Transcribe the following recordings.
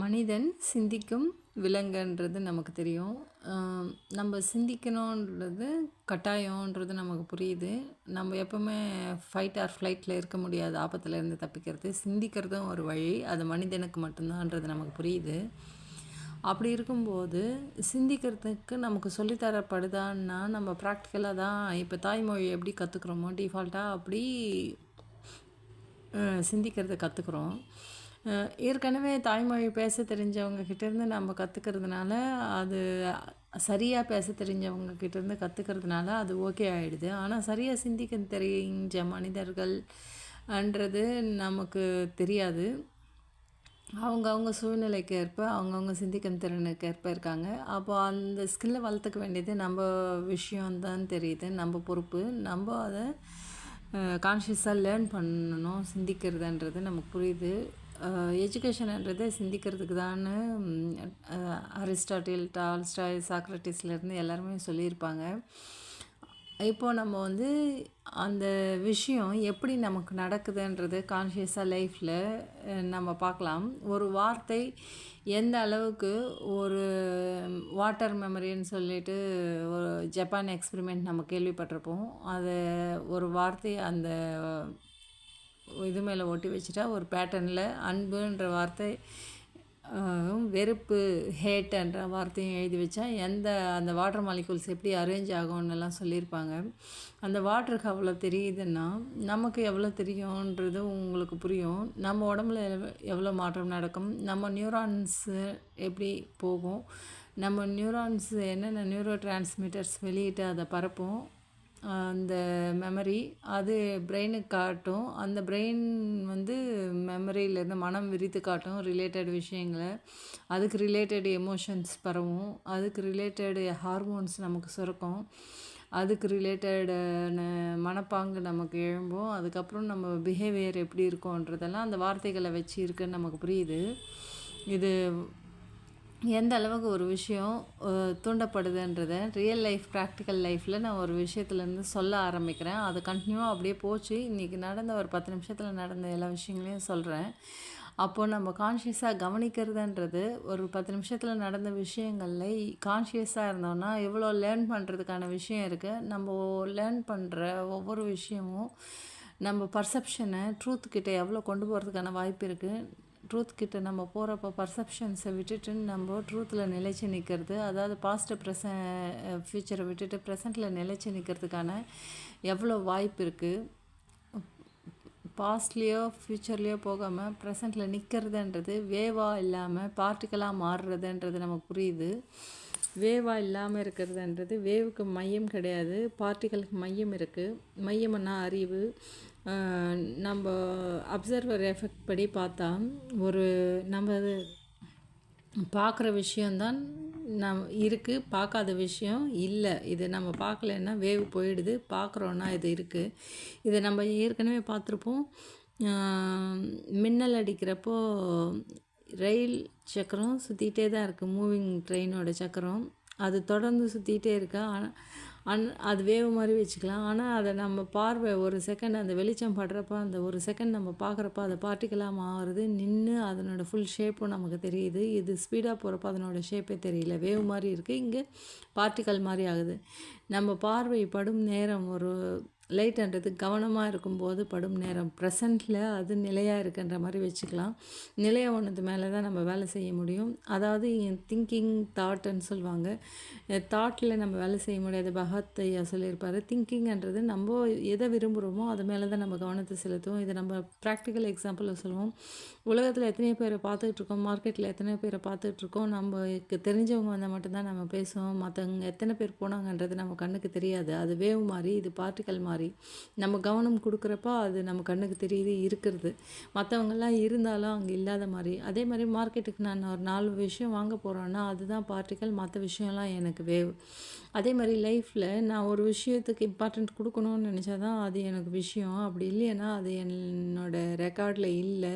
மனிதன் சிந்திக்கும் விலங்குன்றது நமக்கு தெரியும். நம்ம சிந்திக்கணுன்றது கட்டாயன்றது நமக்கு புரியுது. நம்ம எப்பவுமே ஃபைட் ஆர் ஃப்ளைட்டில் இருக்க முடியாது ஆபத்தில் இருந்து தப்பிக்கிறது சிந்திக்கிறதும் ஒரு வழி. அது மனிதனுக்கு மட்டும்தான்றது நமக்கு புரியுது. அப்படி இருக்கும்போது சிந்திக்கிறதுக்கு நமக்கு சொல்லித்தரப்படுதான்னா நம்ம ப்ராக்டிக்கலாக தான் இப்போ தாய்மொழி எப்படி கற்றுக்குறோமோ டிஃபால்ட்டாக அப்படி சிந்திக்கிறத கற்றுக்குறோம் ஏற்கனவே தாய்மொழி பேச தெரிஞ்சவங்க கிட்டேருந்து நம்ம கற்றுக்கிறதுனால அது சரியாக பேச தெரிஞ்சவங்க கிட்டேருந்து கற்றுக்கிறதுனால அது ஓகே ஆகிடுது ஆனால் சரியாக சிந்திக்க தெரிஞ்ச மனிதர்கள் அன்றது நமக்கு தெரியாது. அவங்கவுங்க சூழ்நிலைக்கு ஏற்ப அவங்கவுங்க சிந்திக்கும் திறனுக்கு ஏற்ப இருக்காங்க. அப்போ அந்த ஸ்கில்லை வளர்த்துக்க வேண்டியது நம்ம விஷயம்தான் தெரியுது நம்ம பொறுப்பு. நம்ம அதை கான்ஷியஸாக லேர்ன் பண்ணணும் சிந்திக்கிறதுன்றது நமக்கு புரியுது. எஜுகேஷன்ன்றதை சிந்திக்கிறதுக்கு தான் அரிஸ்டாட்டில் டால்ஸ்டாய் சாக்ரட்டிஸ்லேருந்து எல்லாருமே சொல்லியிருப்பாங்க. இப்போ நம்ம வந்து அந்த விஷயம் எப்படி நமக்கு நடக்குதுன்றது கான்ஷியஸாக லைஃப்பில் நம்ம பார்க்கலாம். ஒரு வார்த்தை எந்த அளவுக்கு ஒரு வாட்டர் மெமரின்னு சொல்லிட்டு ஒரு ஜப்பான் எக்ஸ்பிரிமெண்ட் நம்ம கேள்விப்பட்டிருப்போம். அது ஒரு வார்த்தை அந்த இது மேலே ஒட்டி வச்சுட்டா ஒரு பேட்டர்னில் அன்புன்ற வார்த்தை வெறுப்பு ஹேட்டுன்ற வார்த்தையும் எழுதி வச்சா எந்த அந்த வாட்டர் மாலிகூல்ஸ் எப்படி அரேஞ்ச் ஆகும்னுலாம் சொல்லியிருப்பாங்க. அந்த வாட்டருக்கு அவ்வளோ தெரியுதுன்னா நமக்கு எவ்வளோ தெரியுன்றது உங்களுக்கு புரியும். நம்ம உடம்புல எவ்வளோ மாற்றம் நடக்கும் நம்ம நியூரான்ஸு எப்படி போகும் நம்ம நியூரான்ஸ் என்னென்ன நியூரோ டிரான்ஸ்மிட்டர்ஸ் வெளியிட்டு அதை பரப்பும் அந்த மெமரி அது பிரெயினுக்கு காட்டும். அந்த பிரெயின் வந்து மெமரியிலேருந்து மனம் விரித்து காட்டும் ரிலேட்டட் விஷயங்களை. அதுக்கு ரிலேட்டட் எமோஷன்ஸ் பரவும். அதுக்கு ரிலேட்டடு ஹார்மோன்ஸ் நமக்கு சுரக்கும். அதுக்கு ரிலேட்டடான மனப்பாங்கு நமக்கு எழும்பும். அதுக்கப்புறம் நம்ம பிஹேவியர் எப்படி இருக்கோன்றதெல்லாம் அந்த வார்த்தைகளை வச்சு இருக்குன்னு நமக்கு புரியுது. இது எந்த அளவுக்கு ஒரு விஷயம் தூண்டப்படுதுன்றதை ரியல் லைஃப் ப்ராக்டிக்கல் லைஃப்பில் நான் ஒரு விஷயத்துலேருந்து சொல்ல ஆரம்பிக்கிறேன். அது கண்டினியூவாக அப்படியே போச்சு. இன்றைக்கி நடந்த ஒரு பத்து நிமிஷத்தில் நடந்த எல்லா விஷயங்களையும் சொல்கிறேன் அப்போது நம்ம கான்ஷியஸாக கவனிக்கிறதுன்றது ஒரு பத்து நிமிஷத்தில் நடந்த விஷயங்களில் கான்ஷியஸாக இருந்தோம்னா எவ்வளோ லேர்ன் பண்ணுறதுக்கான விஷயம் இருக்குது நம்ம லேர்ன் பண்ணுற ஒவ்வொரு விஷயமும் நம்ம பர்செப்ஷனை ட்ரூத் எவ்வளோ கொண்டு போகிறதுக்கான வாய்ப்பு இருக்குது ட்ரூத் கிட்ட நம்ம போகிறப்ப பர்செப்ஷன்ஸை விட்டுட்டு நம்ம ட்ரூத்தில் நிலைச்சு நிற்கிறது அதாவது பாஸ்ட்டு ப்ரெச ஃப்யூச்சரை விட்டுட்டு ப்ரெசண்ட்டில் நிலைச்சு நிற்கிறதுக்கான எவ்வளோ வாய்ப்பு இருக்குது பாஸ்ட்லேயோ ஃப்யூச்சர்லேயோ போகாமல் ப்ரெசண்ட்டில் நிற்கிறதுன்றது வேவாக இல்லாமல் பார்ட்டிக்கலாக மாறுறதுன்றது நமக்கு புரியுது. வேவாக இல்லாமல் இருக்கிறதுன்றது வேவுக்கு மையம் கிடையாது பார்ட்டிகளுக்கு மையம் இருக்குது மையம்னா அறிவு. நம்ம அப்சர்வர் எஃபெக்ட் படி பார்த்தா ஒரு நம்ம அது பார்க்குற விஷயந்தான் நம் இருக்குது பார்க்காத விஷயம் இல்லை. இது நம்ம பார்க்கலன்னா வேவ் போயிடுது பார்க்குறோன்னா இது இருக்குது இதை நம்ம ஏற்கனவே பார்த்துருப்போம். மின்னல் அடிக்கிறப்போ ரயில் சக்கரம் சுற்றிகிட்டே தான் இருக்குது மூவிங் ட்ரெயினோட சக்கரம். அது தொடர்ந்து சுற்றிக்கிட்டே இருக்கா? அன் அது வேவு மாதிரி வச்சுக்கலாம். ஆனால் அதை நம்ம பார்வை ஒரு செகண்ட் அந்த வெளிச்சம் படுறப்ப அந்த ஒரு செகண்ட் நம்ம பார்க்குறப்ப அதை பார்ட்டிக்கலாக மாறுது. நின்று அதனோட ஃபுல் ஷேப்பும் நமக்கு தெரியுது. இது ஸ்பீடாக போகிறப்ப அதனோட ஷேப்பே தெரியல. வேவ் மாதிரி இருக்குது இங்கே பார்ட்டிக்கல் மாதிரி ஆகுது. நம்ம பார்வை படும் நேரம் ஒரு லைட்ன்றது கவனமாக இருக்கும்போது படும் நேரம். ப்ரெசண்ட்டில் அது நிலையாக இருக்குன்ற மாதிரி வச்சுக்கலாம். நிலையாக ஒன்றது மேலே தான் நம்ம வேலை செய்ய முடியும். அதாவது திங்கிங் தாட்டுன்னு சொல்லுவாங்க. தாட்டில் நம்ம வேலை செய்ய முடியாது. பகத் ஐயா சொல்லியிருப்பார். திங்கிங்ன்றது நம்ம எதை விரும்புகிறோமோ அது மேலே தான் நம்ம கவனத்தை செலுத்துவோம். இதை நம்ம ப்ராக்டிக்கல் எக்ஸாம்பிளில் சொல்லுவோம். உலகத்தில் எத்தனை பேரை பார்த்துட்ருக்கோம் மார்க்கெட்டில் எத்தனை பேரை பார்த்துட்டு இருக்கோம் தெரிஞ்சவங்க வந்தால் மட்டும்தான் நம்ம பேசுவோம். மற்றவங்க எத்தனை பேர் போனாங்கன்றது நம்ம கண்ணுக்கு தெரியாது. அது வேவ் மாதிரி இது பார்ட்டிக்கல் மாதிரி நம்ம கவனம் கொடுக்குறப்ப அது நம்ம கண்ணுக்கு தெரியுது இருக்கிறது. மற்றவங்கெல்லாம் இருந்தாலும் அங்கே இல்லாத மாதிரி. அதே மாதிரி மார்க்கெட்டுக்கு நான் ஒரு நாலு விஷயம் வாங்க போகிறேன்னா அதுதான் பார்ட்டிக்கல் மற்ற விஷயம்லாம் எனக்கு வேவ். அதே மாதிரி லைஃப்பில் நான் ஒரு விஷயத்துக்கு இம்பார்ட்டண்ட் கொடுக்கணும்னு நினச்சா தான் அது எனக்கு விஷயம். அப்படி இல்லைன்னா அது என்னோட ரெக்கார்டில் இல்லை.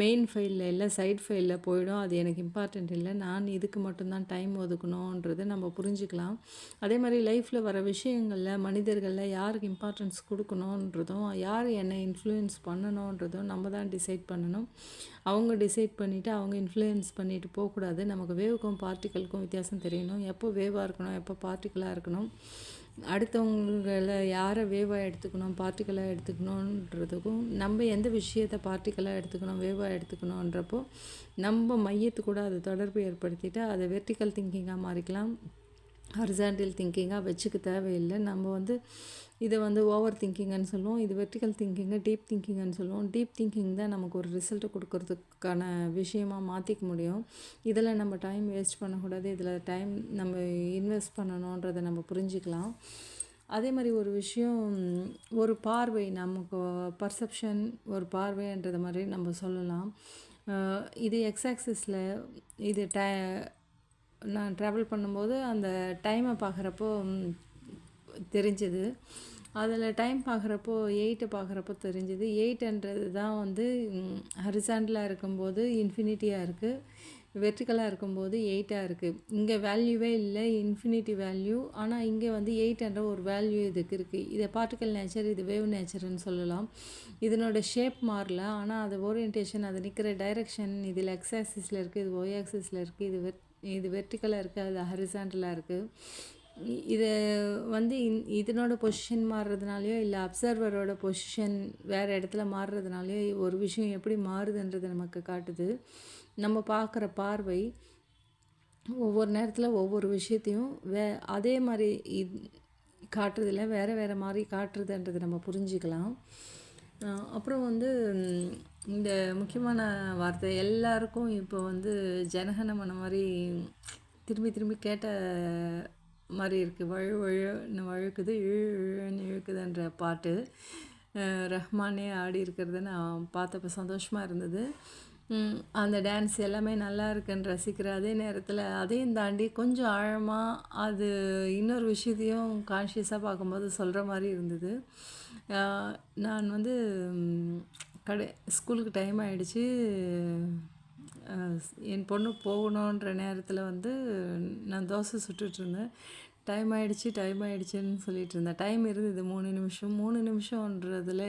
மெயின் ஃபைலில் இல்லை சைட் ஃபைலில் போயிடும். அது எனக்கு இம்பார்ட்டண்ட் இல்லை. நான் இதுக்கு மட்டும்தான் டைம் ஒதுக்கணுன்றதை நம்ம புரிஞ்சுக்கலாம். அதே மாதிரி லைஃப்பில் வர விஷயங்களில் மனிதர்களில் யாருக்கு இம்பார்ட்டன்ஸ் கொடுக்கணுன்றதும் யார் என்னை இன்ஃப்ளூயன்ஸ் பண்ணணுன்றதும் நம்ம தான் டிசைட் பண்ணணும். அவங்க டிசைட் பண்ணிவிட்டு அவங்க இன்ஃப்ளூயன்ஸ் பண்ணிட்டு போகக்கூடாது. நமக்கு வேவுக்கும் பார்ட்டிக்கலுக்கும் வித்தியாசம் தெரியணும். எப்போ வேவாக இருக்கணும் எப்போ பார்ட்டிக்கலாக இருக்கணும். அடுத்தவங்களை யாரை வேவாக எடுத்துக்கணும் பார்ட்டிக்கலாக எடுத்துக்கணுன்றதுக்கும் நம்ம எந்த விஷயத்தை பார்ட்டிக்கலாக எடுத்துக்கணும் வேவாக எடுத்துக்கணுன்றப்போ நம்ம மையத்துக்கூட அது தொடர்பு ஏற்படுத்திட்டு அதை வெர்டிக்கல் திங்கிங்காக மாறிக்கலாம். ஹரிசாண்டல் திங்கிங்காக வச்சுக்க தேவையில்லை. நம்ம வந்து இதை வந்து ஓவர் திங்கிங்னு சொல்லுவோம். இது வெர்டிக்கல் திங்கிங்கு டீப் திங்கிங்னு சொல்லுவோம். டீப் திங்கிங் தான் நமக்கு ஒரு ரிசல்ட்டை கொடுக்கறதுக்கான விஷயமா மாற்றிக்க முடியும். இதில் நம்ம டைம் வேஸ்ட் பண்ணக்கூடாது. இதில் டைம் நம்ம இன்வெஸ்ட் பண்ணணுன்றதை நம்ம புரிஞ்சுக்கலாம். அதே மாதிரி ஒரு விஷயம் ஒரு பார்வை நமக்கு பர்செப்ஷன் ஒரு பார்வைன்றத மாதிரி நம்ம சொல்லலாம். இது எக்ஸாக்சிஸில் இது டை நான் ட்ராவல் பண்ணும்போது அந்த டைமை பார்க்குறப்போ தெரிஞ்சுது. அதில் டைம் பார்க்குறப்போ எயிட்டை பார்க்குறப்போ தெரிஞ்சுது. எயிட்ன்றது தான் வந்து ஹரிசாண்டலாக இருக்கும்போது இன்ஃபினிட்டியாக இருக்குது வெர்டிக்கலாக இருக்கும்போது எயிட்டாக இருக்குது இங்கே வேல்யூவே இல்லை இன்ஃபினிட்டி வேல்யூ ஆனால் இங்கே வந்து எயிட்ன்ற ஒரு வேல்யூ இதுக்கு இருக்குது இதை பார்ட்டிக்கல் நேச்சர் இது வேவ் நேச்சர்னு சொல்லலாம். இதனோட ஷேப் மாறல. ஆனால் அது ஓரியன்டேஷன் அது நிற்கிற டைரெக்ஷன் இதில் எக்ஸ் ஆக்சிஸில் இருக்குது இது ஒய் ஆக்சிஸில் இருக்குது இது வெட் இது வெர்டிக்கலாக இருக்குது அது ஹரிசாண்டலாக இருக்குது இதை வந்து இந் இதனோட பொசிஷன் மாறுறதுனாலையோ இல்லை அப்சர்வரோட பொசிஷன் வேறு இடத்துல மாறுறதுனாலையோ ஒரு விஷயம் எப்படி மாறுதுன்றது நமக்கு காட்டுது. நம்ம பார்க்குற பார்வை ஒவ்வொரு நேரத்தில் ஒவ்வொரு விஷயத்தையும் வே அதே மாதிரி இது காட்டுறதில்ல வேறு வேறு மாதிரி காட்டுறதுன்றது நம்ம புரிஞ்சுக்கலாம். அப்புறம் வந்து இந்த முக்கியமான வார்த்தை எல்லாருக்கும் இப்போ வந்து ஜனகனமன மாதிரி திரும்பி திரும்பி கேட்ட மாதிரி இருக்குது வழு வழுன்னு வழுக்குது? இழு இழுன்னு இழுக்குதுன்ற பாட்டு. ரஹ்மானே ஆடி இருக்கிறத நான் பார்த்தப்ப சந்தோஷமாக இருந்தது. அந்த டான்ஸ் எல்லாமே நல்லா இருக்குன்னு ரசிக்கிற அதே நேரத்தில் அதையும் தாண்டி கொஞ்சம் ஆழமாக அது இன்னொரு விஷயத்தையும் கான்ஷியஸாக பார்க்கும்போது சொல்கிற மாதிரி இருந்தது. நான் வந்து கடை ஸ்கூலுக்கு டைம் ஆகிடுச்சி என் பொண்ணு போகணுன்ற நேரத்தில் வந்து நான் தோசை சுட்டுட்ருந்தேன் டைம் ஆகிடுச்சி டைம் ஆயிடுச்சுன்னு சொல்லிட்டு இருந்தேன். டைம் இருந்தது மூணு நிமிஷம். மூணு நிமிஷம்ன்றதுல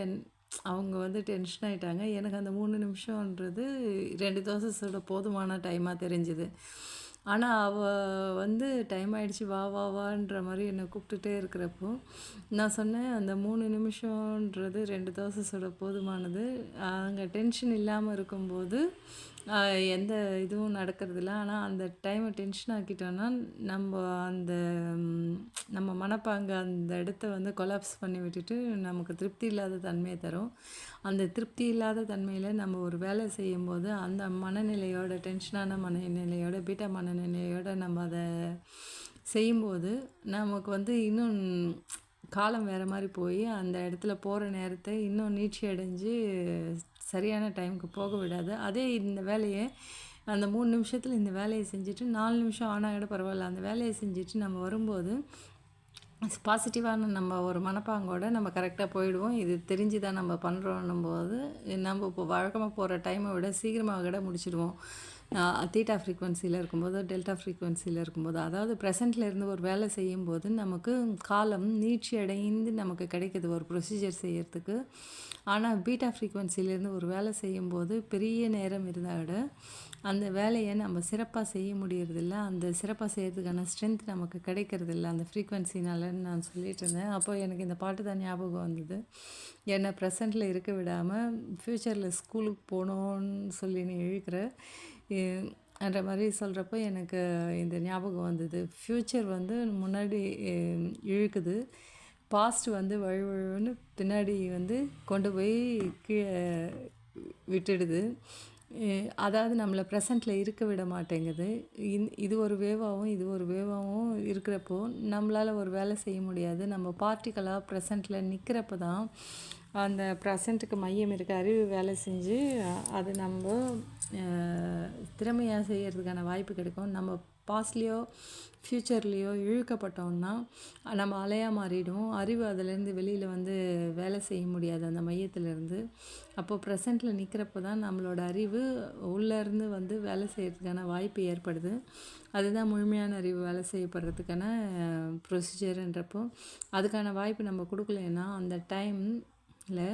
அவங்க வந்து டென்ஷன் ஆகிட்டாங்க எனக்கு அந்த மூணு நிமிஷம்ன்றது ரெண்டு தோசை சுட போதுமான டைமாக தெரிஞ்சுது. ஆனால் அவள் வந்து டைம் ஆகிடுச்சி வா வா வான்ற மாதிரி என்னை கூப்பிட்டுட்டே இருக்கிறப்போ நான் சொன்னேன் அந்த மூணு நிமிஷன்றது ரெண்டு தோசை சுட போதுமானது. அங்கே டென்ஷன் இல்லாமல் இருக்கும்போது எந்த இதுவும் நடக்கிறதில்ல. ஆனால் அந்த டைமை டென்ஷன் ஆக்கிட்டோன்னா நம்ம அந்த நம்ம மனப்பாங்க அந்த இடத்த வந்து கொலாப்ஸ் பண்ணி விட்டுட்டு நமக்கு திருப்தி இல்லாத தன்மையை தரும். அந்த திருப்தி இல்லாத தன்மையில் நம்ம ஒரு வேலை செய்யும்போது அந்த மனநிலையோட டென்ஷனான மனநிலையோட பீட்டா மனநிலையோட நம்ம அதை செய்யும்போது நமக்கு வந்து இன்னும் காலம் வேறு மாதிரி போய் அந்த இடத்துல போகிற நேரத்தை இன்னும் நீட்சி அடைஞ்சு சரியான டைமுக்கு போக விடாது. அதே இந்த வேலையை அந்த மூணு நிமிஷத்தில் இந்த வேலையை செஞ்சுட்டு நாலு நிமிஷம் ஆனால் கூட பரவாயில்ல. அந்த வேலையை செஞ்சுட்டு நம்ம வரும்போது பாசிட்டிவான நம்ம ஒரு மனப்பாங்கோட நம்ம கரெக்டாக போயிடுவோம். இது தெரிஞ்சு தான் நம்ம பண்ணுறோன்னும் போது நம்ம இப்போ வழக்கமாக போகிற டைமை விட சீக்கிரமாக கூட முடிச்சிடுவோம். தீட்டா ஃப்ரீக்வன்சியில் இருக்கும்போது டெல்டா ஃப்ரீக்வன்சியில் இருக்கும்போது அதாவது ப்ரெசண்ட்டில் இருந்து ஒரு வேலை செய்யும்போது நமக்கு காலம் நீட்சி அடைந்து நமக்கு கிடைக்கிது ஒரு ப்ரொசீஜர் செய்கிறதுக்கு ஆனால் பீட்டா ஃப்ரீக்வன்சிலேருந்து ஒரு வேலை செய்யும்போது பெரிய நேரம் இருந்தால் அந்த வேலையை நம்ம சிறப்பாக செய்ய முடியறதில்ல. அந்த சிறப்பாக செய்கிறதுக்கான ஸ்ட்ரென்த் நமக்கு கிடைக்கிறதில்ல. அந்த ஃப்ரீக்வன்சினாலன்னு நான் சொல்லிட்டு இருந்தேன். அப்போ எனக்கு இந்த பாட்டு தான் ஞாபகம் வந்தது. என்னை ப்ரெசண்ட்டில் இருக்க விடாமல் ஃப்யூச்சரில் ஸ்கூலுக்கு போகணுன்னு சொல்லி நீ இழுக்கிற என்ற மாதிரி சொல்கிறப்போ எனக்கு இந்த ஞாபகம் வந்தது. ஃப்யூச்சர் வந்து முன்னாடி இழுக்குது. பாஸ்ட் வந்து வழுவழுன்னு பின்னாடி வந்து கொண்டு போய் கீழே விட்டுடுது. அதாவது நம்மளை ப்ரெசண்ட்டில் இருக்க விட மாட்டேங்குது. இந்- இது ஒரு வேவாகவும் இது ஒரு வேவாகவும் இருக்கிறப்போ நம்மளால் ஒரு வேலை செய்ய முடியாது. நம்ம பார்ட்டிக்கலாக ப்ரெசண்ட்டில் நிற்கிறப்ப தான் அந்த ப்ரெசண்ட்டுக்கு மையம் இருக்க அறிவு வேலை செஞ்சு அது நம்ம திறமையாக செய்கிறதுக்கான வாய்ப்பு கிடைக்கும். நம்ம பாஸ்ட்லேயோ ஃப்யூச்சர்லேயோ இழுக்கப்பட்டோம்னா நம்ம அலையாக மாறிடும். அறிவு அதிலேருந்து வெளியில் வந்து வேலை செய்ய முடியாது அந்த மையத்திலேருந்து. அப்போது ப்ரெசண்ட்டில் நிற்கிறப்ப தான் நம்மளோட அறிவு உள்ளேருந்து வந்து வேலை செய்கிறதுக்கான வாய்ப்பு ஏற்படுது. அதுதான் முழுமையான அறிவு வேலை செய்யப்படுறதுக்கான ப்ரொசீஜர்ன்றப்போ அதுக்கான வாய்ப்பு நம்ம கொடுக்கலன்னா அந்த டைம் இல்லை.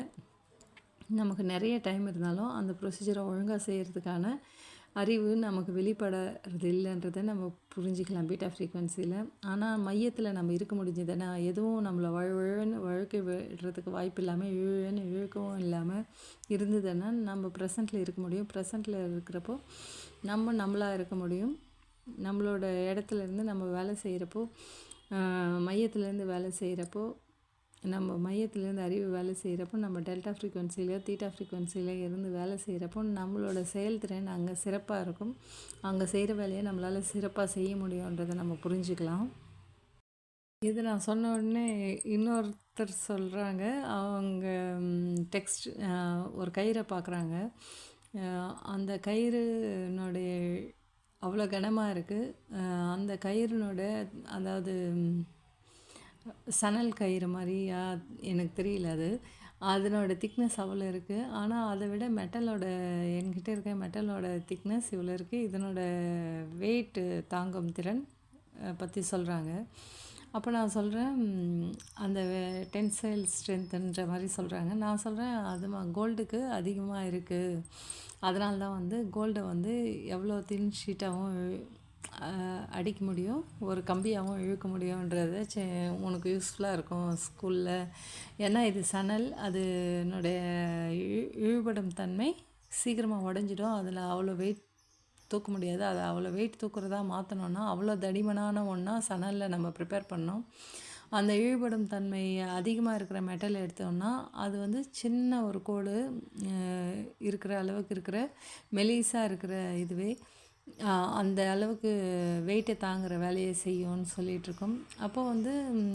நமக்கு நிறைய டைம் இருந்தாலும் அந்த ப்ரொசீஜரை ஒழுங்காக செய்கிறதுக்கான அறிவு நமக்கு வெளிப்படுறது இல்லைன்றதை நம்ம புரிஞ்சிக்கலாம். பீட்டா ஃப்ரீக்வன்சியில் ஆனால் மையத்தில் நம்ம இருக்க முடிஞ்சதுன்னா எதுவும் நம்மளை வழுவழுன்னு வழுக்க விடுறதுக்கு வாய்ப்பு இல்லாமல் இழுன்னு இழுக்கவும் இல்லாமல் இருந்ததுன்னா நம்ம ப்ரெசண்ட்டில் இருக்க முடியும். ப்ரெசண்ட்டில் இருக்கிறப்போ நம்ம நம்மளாக இருக்க முடியும். நம்மளோட இடத்துல இருந்து நம்ம வேலை செய்கிறப்போ மையத்துலேருந்து வேலை செய்கிறப்போ நம்ம மையத்துலேருந்து அறிவு வேலை செய்கிறப்போ நம்ம டெல்டா ஃப்ரீக்வன்சிலையோ தீட்டா ஃப்ரீக்வன்சிலையோ இருந்து வேலை செய்கிறப்போ நம்மளோட செயல்திறன் அங்கே சிறப்பாக இருக்கும். அங்கே செய்கிற வேலையை நம்மளால் சிறப்பாக செய்ய முடியுன்றதை நம்ம புரிஞ்சுக்கலாம். இது நான் சொன்ன உடனே இன்னொருத்தர் சொல்கிறாங்க அவங்க டெக்ஸ்ட் ஒரு கயிறை பார்க்குறாங்க அந்த கயிறுனுடைய அவ்வளோ கனமாக இருக்குது அந்த கயிறுனோட அதாவது சணல் கயிறு மாதிரியா எனக்கு தெரியல அது. அதனோட திக்னஸ் அவ்வளோ இருக்குது ஆனால் அதை விட மெட்டலோட என்கிட்ட இருக்க மெட்டலோட திக்னஸ் இவ்வளோ இருக்குது இதனோட வெயிட்டு தாங்கும் திறன் பற்றி சொல்கிறாங்க அப்போ நான் சொல்கிறேன் அந்த டென்சைல் ஸ்ட்ரென்த்துன்ற மாதிரி சொல்கிறாங்க நான் சொல்கிறேன் அது கோல்டுக்கு அதிகமாக இருக்குது அதனால தான் வந்து கோல்டை வந்து எவ்வளோ தின் ஷீட்டாகவும் அடிக்க முடியும் ஒரு கம்பியாகவும் இழுக்க முடியுன்றது சே உனக்கு யூஸ்ஃபுல்லாக இருக்கும் ஸ்கூலில் ஏன்னா இது சணல் அது என்னுடைய இழு இழுபடும் தன்மை சீக்கிரமாக உடஞ்சிடும். அதில் அவ்வளோ வெயிட் தூக்க முடியாது. அதை அவ்வளோ வெயிட் தூக்குறதா மாற்றணுன்னா அவ்வளோ தடிமனான ஒன்றா சணலில் நம்ம ப்ரிப்பேர் பண்ணோம் அந்த இழுபடும் தன்மை அதிகமாக இருக்கிற மெட்டல் எடுத்தோம்னா அது வந்து சின்ன ஒரு கோடு இருக்கிற அளவுக்கு இருக்கிற மெலிசாக இருக்கிற இதுவே அந்த அளவுக்கு வெயிட்டை தாங்குகிற வேலையை செய்யும்னு சொல்லிகிட்ருக்கோம் அப்போ வந்து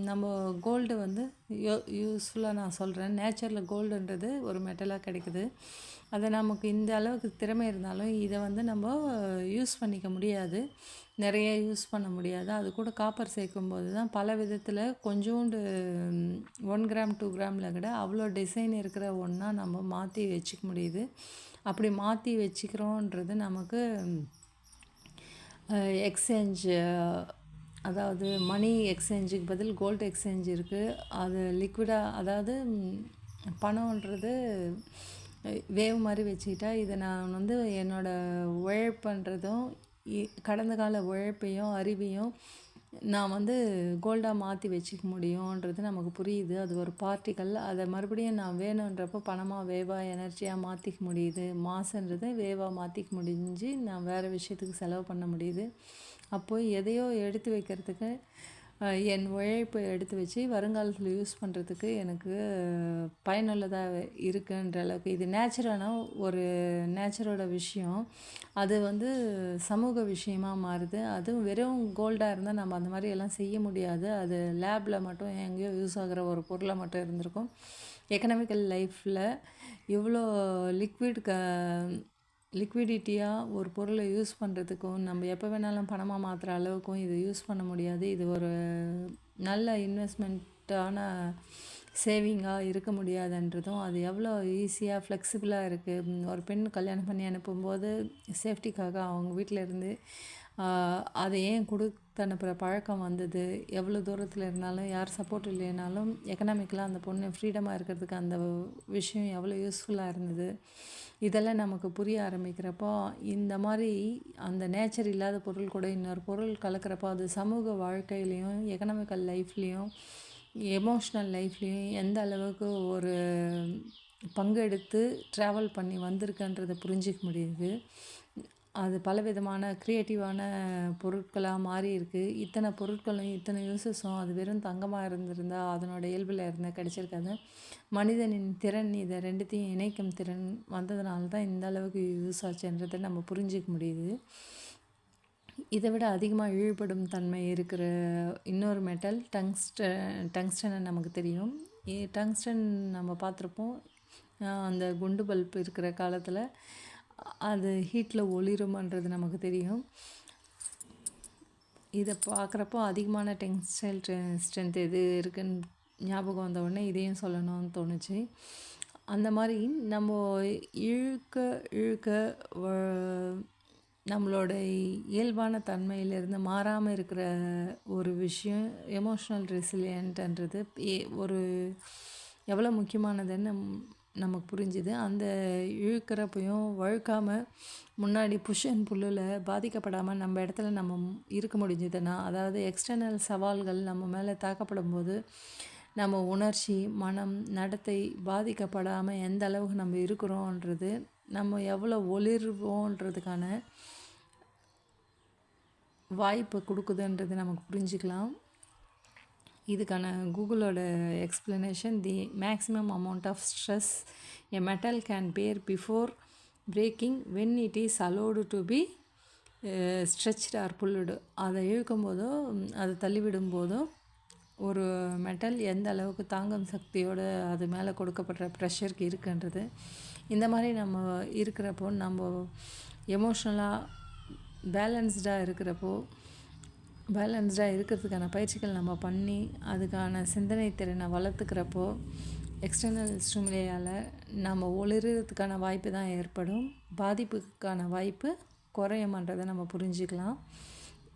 நம்ம கோல்டு வந்து யோ யூஸ்ஃபுல்லாக நான் சொல்கிறேன் நேச்சரில் கோல்டுன்றது ஒரு மெட்டலாக கிடைக்குது. அதை நமக்கு இந்த அளவுக்கு திறமை இருந்தாலும் இதை வந்து நம்ம யூஸ் பண்ணிக்க முடியாது. நிறைய யூஸ் பண்ண முடியாது. அது கூட காப்பர் சேர்க்கும்போது தான் பல விதத்தில் கொஞ்சோண்டு ஒன் கிராம் டூ கிராமில் கூட அவ்வளோ டிசைன் இருக்கிற ஒன்றா நம்ம மாற்றி வச்சுக்க முடியுது. அப்படி மாற்றி வச்சுக்கிறோன்றது நமக்கு எக்ஸ்சேஞ்சு அதாவது மணி எக்ஸ்சேஞ்சுக்கு பதில் கோல்டு எக்ஸ்சேஞ்ச் இருக்குது அது லிக்விடாக அதாவது பணம்ன்றது வேவ் மாதிரி வச்சுக்கிட்டா இதை நான் வந்து என்னோடய உழைப்புன்றதும் கடந்த கால உழைப்பையும் அறிவையும் நான் வந்து கோல்டாக மாற்றி வச்சுக்க முடியுன்றது நமக்கு புரியுது. அது ஒரு பார்ட்டிக்கல் அதை மறுபடியும் நான் வேணுன்றப்போ பணமாக வேவாக எனர்ஜியாக மாற்றிக்க முடியுது. மாசன்றது வேவாக மாற்றிக்க முடிஞ்சு நான் வேறு விஷயத்துக்கு செலவு பண்ண முடியுது. அப்போது எதையோ எடுத்து வைக்கிறதுக்கு என் உழைப்பை எடுத்து வச்சு வருங்காலத்தில் யூஸ் பண்ணுறதுக்கு எனக்கு பயனுள்ளதாக இருக்குன்ற அளவுக்கு இது நேச்சுரலான ஒரு நேச்சரோட விஷயம். அது வந்து சமூக விஷயமாக மாறுது. அதுவும் வெறும் கோல்டாக இருந்தால் நம்ம அந்த மாதிரி எல்லாம் செய்ய முடியாது. அது லேபில் மட்டும் எங்கேயோ யூஸ் ஆகிற ஒரு பொருளாக மட்டும் இருந்திருக்கும். எக்கனாமிக்கல் லைஃப்பில் இவ்வளோ லிக்விட் க லிக்விடிட்டியாக ஒரு பொருளை யூஸ் பண்ணுறதுக்கும் நம்ம எப்போ வேணாலும் பணமாக மாற்றுற அளவுக்கும் இதை யூஸ் பண்ண முடியாது. இது ஒரு நல்ல இன்வெஸ்ட்மெண்ட்டான சேவிங்காக இருக்க முடியாதுன்றதும் அது எவ்வளோ ஈஸியாக ஃப்ளெக்சிபிளாக இருக்குது ஒரு பெண் கல்யாணம் பண்ணி அனுப்பும்போது சேஃப்டிக்காக அவங்க வீட்டில் இருந்து அதை ஏன் கொடுத்து அனுப்புகிற பழக்கம் வந்தது? எவ்வளோ தூரத்தில் இருந்தாலும் யார் சப்போர்ட் இல்லைனாலும் எக்கனாமிக்கலாக அந்த பொண்ணு ஃப்ரீடமாக இருக்கிறதுக்கு அந்த விஷயம் எவ்வளோ யூஸ்ஃபுல்லாக இருந்தது? இதெல்லாம் நமக்கு புரிய ஆரம்பிக்கிறப்போ இந்த மாதிரி அந்த நேச்சர் இல்லாத பொருள் கூட இன்னொரு பொருள் கலக்கிறப்போ அது சமூக வாழ்க்கையிலையும் எக்கனாமிக்கல் லைஃப்லேயும் எமோஷ்னல் லைஃப்லேயும் எந்த அளவுக்கு ஒரு பங்கெடுத்து ட்ராவல் பண்ணி வந்திருக்கன்றதை புரிஞ்சிக்க முடியுது. அது பலவிதமான க்ரியேட்டிவான பொருட்களாக மாறி இருக்குது இத்தனை பொருட்களும் இத்தனை யூசஸும் அது வெறும் தங்கமாக இருந்திருந்தா அதனோட இயல்பில் இருந்தால் கிடச்சிருக்காது. மனிதனின் திறன் இதை ரெண்டுத்தையும் இணைக்கும் திறன் வந்ததுனால தான் இந்த அளவுக்கு யூஸ் ஆச்சுன்றதை நம்ம புரிஞ்சிக்க முடியுது. இதை விட அதிகமாக இழிபடும் தன்மை இருக்கிற இன்னொரு மெட்டல் டங்ஸ்ட டங்ஸ்டனை நமக்கு தெரியும். டங்ஸ்டன் நம்ம பார்த்துருப்போம். அந்த குண்டு பல்ப் இருக்கிற காலத்தில் அது ஹீட்டில் ஒளிருமன்றது நமக்கு தெரியும். இதை பார்க்குறப்போ அதிகமான டெக்ஸ்டைல் ஸ்ட்ரென்த் எது இருக்குன்னு ஞாபகம் வந்த உடனே இதையும் சொல்லணும்னு தோணுச்சு. அந்த மாதிரி நம்ம இழுக்க இழுக்க நம்மளோட இயல்பான தன்மையிலேருந்து மாறாமல் இருக்கிற ஒரு விஷயம் எமோஷ்னல் ரெசிலியன்ட்ன்றது ஒரு எவ்வளோ முக்கியமானதுன்னு நமக்கு புரிஞ்சுது. அந்த இழுக்கிறப்பையும் வழுக்காமல் முன்னாடி புஷ் அண்ட் புல்லில் பாதிக்கப்படாமல் நம்ம இடத்துல நம்ம இருக்க முடிஞ்சதுன்னா அதாவது எக்ஸ்டர்னல் சவால்கள் நம்ம மேலே தாக்கப்படும் போது நம்ம உணர்ச்சி மனம் நடத்தை பாதிக்கப்படாமல் எந்த அளவுக்கு நம்ம இருக்கிறோன்றது நம்ம எவ்வளோ ஒளிர்வோன்றதுக்கான வாய்ப்பு கொடுக்குதுன்றது நமக்கு புரிஞ்சுக்கலாம். இதுக்கான கூகுளோட explanation the maximum amount of stress a metal can bear before breaking when it is allowed to be stretched or pulled அதை இழுக்கும் போதோ அதை தள்ளிவிடும் போதோ ஒரு மெட்டல் எந்த அளவுக்கு தாங்கும் சக்தியோடு அது மேலே கொடுக்கப்படுற ப்ரெஷருக்கு இருக்குன்றது இந்த மாதிரி நம்ம இருக்கிறப்போ நம்ம எமோஷ்னலாக பேலன்ஸ்டாக இருக்கிறப்போ பேலன்ஸ்டாக இருக்கிறதுக்கான பயிற்சிகள் நம்ம பண்ணி அதுக்கான சிந்தனை திறனை வளர்த்துக்கிறப்போ எக்ஸ்டர்னல் ஸ்டிமுலையால் நம்ம ஒளிர்றதுக்கான வாய்ப்பு தான் ஏற்படும். பாதிப்புக்கான வாய்ப்பு குறையுமன்றதை நம்ம புரிஞ்சுக்கலாம்.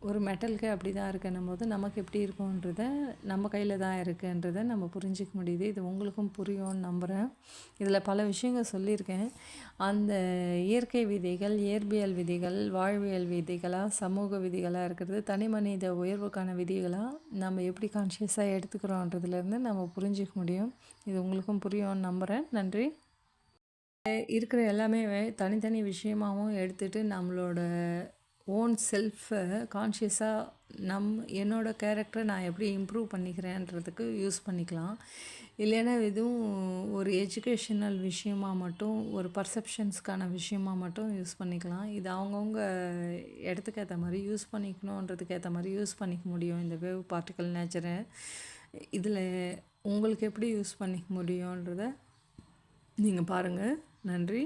ஒரு மெட்டலுக்கு அப்படி தான் இருக்குன்னும் போது நமக்கு எப்படி இருக்குன்றத நம்ம கையில் தான் இருக்குன்றதை நம்ம புரிஞ்சிக்க முடியுது. இது உங்களுக்கும் புரியும்னு நம்புகிறேன் இதில் பல விஷயங்கள் சொல்லியிருக்கேன். அந்த இயற்கை விதிகள் இயற்பியல் விதிகள் வாழ்வியல் விதிகளாக சமூக விதிகளாக இருக்கிறது தனி மனித உயர்வுக்கான விதிகளாக நம்ம எப்படி கான்ஷியஸாக எடுத்துக்கிறோன்றதுலேருந்து நம்ம புரிஞ்சிக்க முடியும். இது உங்களுக்கும் புரியும்னு நம்புகிறேன் நன்றி. இருக்கிற எல்லாமே தனித்தனி விஷயமாகவும் எடுத்துகிட்டு நம்மளோட ஓன் செல்ஃபை கான்ஷியஸாக நம் என்னோடய கேரக்டரை நான் எப்படி இம்ப்ரூவ் பண்ணிக்கிறேன்றதுக்கு யூஸ் பண்ணிக்கலாம். இல்லைன்னா எதுவும் ஒரு எஜுகேஷனல் விஷயமாக மட்டும் ஒரு பர்செப்ஷன்ஸ்க்கான விஷயமா மட்டும் யூஸ் பண்ணிக்கலாம். இது அவங்கவுங்க இடத்துக்கு ஏற்ற மாதிரி யூஸ் பண்ணிக்கணுன்றதுக்கு ஏற்ற மாதிரி யூஸ் பண்ணிக்க முடியும். இந்த வேவ் பார்ட்டிக்கல் நேச்சரை இதில் உங்களுக்கு எப்படி யூஸ் பண்ணிக்க முடியுன்றத நீங்கள் பாருங்கள் நன்றி.